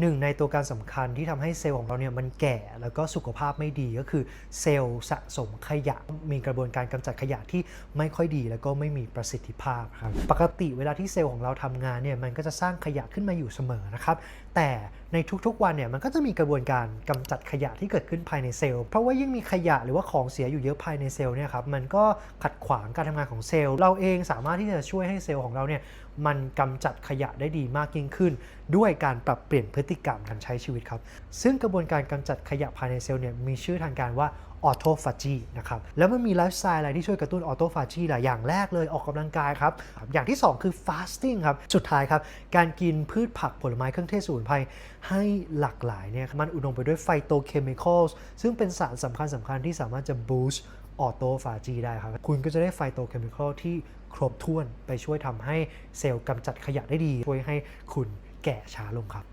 หนึ่งในตัวการสำคัญที่ทำให้เซลล์ของเราเนี่ยมันแก่แล้วก็สุขภาพไม่ดีก็คือเซลล์สะสมขยะมีกระบวนการกำจัดขยะที่ไม่ค่อยดี แล้วก็ไม่มีประสิทธิภาพครับปกติเวลาที่เซลล์ของเราทำงานเนี่ยมันก็จะสร้างขยะขึ้นมาอยู่เสมอนะครับแต่ ในทุกๆวันเนี่ยมันก็จะมีกระบวนการกำจัดขยะที่เกิดขึ้นภายในเซลล์ เพราะว่ายิ่งมีขยะหรือว่าของเสียอยู่เยอะภายในเซลล์เนี่ยครับมันก็ขัดขวางการทำงานของเซลล์ เราเองสามารถที่จะช่วยให้เซลล์ของเราเนี่ยมันกำจัดขยะได้ดีมากยิ่งขึ้น ด้วยการปรับเปลี่ยนพฤติกรรมการใช้ชีวิตครับ ซึ่งกระบวนการกำจัดขยะภายในเซลล์เนี่ยมีชื่อทางการว่าออโตฟาจีนะครับแล้วมันมีไลฟ์สไตล์อะไรที่ช่วยกระตุ้นออโตฟาจีลายอย่างแรกเลยออกกำลังกายครับ อย่างที่ 2 คือฟาสติ้งครับสุดท้ายครับ การกินพืชผักผลไม้เครื่องเทศสมุนไพรให้หลากหลายเนี่ยมันอุดมไปด้วยไฟโตเคมีคอลซึ่งเป็นสารสำคัญสำคัญที่สามารถจะบูสต์ออโตฟาจีได้ครับ คุณก็จะได้ไฟโตเคมีคอลที่ครบถ้วนไปช่วยทำให้เซลล์กำจัดขยะได้ดี ช่วยให้คุณแก่ช้าลงครับ